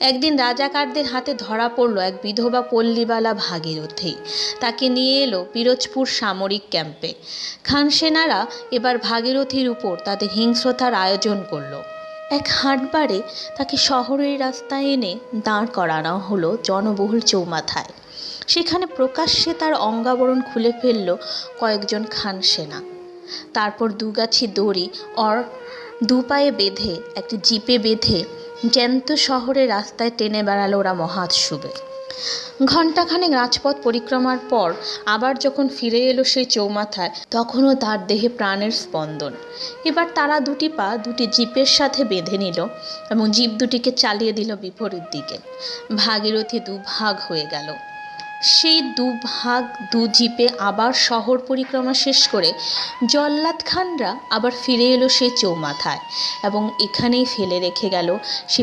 একদিন রাজাকারদের হাতে ধরা পড়ল এক বিধবা পল্লীবালা ভাগীরথী। তাকে নিয়ে এলো পিরোজপুর সামরিক ক্যাম্পে। খান সেনারা এবার ভাগীরথীর উপর তাদের হিংস্রতার আয়োজন করল। এক হাটবারে তাকে শহরের রাস্তায় এনে দাঁড় করানো হলো জনবহুল চৌমাথায়। সেখানে প্রকাশ্যে তার অঙ্গাবরণ খুলে ফেলল কয়েকজন খান সেনা। তারপর দুগাছি দড়ি অর দু পায়ে বেঁধে, একটি জিপে বেঁধে জ্যান্ত শহরে রাস্তায় টেনে বেড়ালো ওরা মহাৎসুবে। ঘণ্টাখানেক রাজপথ পরিক্রমার পর আবার যখন ফিরে এলো সেই চৌমাথায়, তখনও তার দেহে প্রাণের স্পন্দন। এবার তারা দুটি পা দুটি জিপের সাথে বেঁধে নিল এবং জিপ দুটিকে চালিয়ে দিল বিপরীত দিকে। ভাগীরথী দুভাগ হয়ে গেল। সেই দুভাগ দু জিপে আবার শহর পরিক্রমা শেষ করে জল্লাদ খানরা আবার ফিরে এলো সে চৌমাথায় এবং এখানেই ফেলে রেখে গেল সে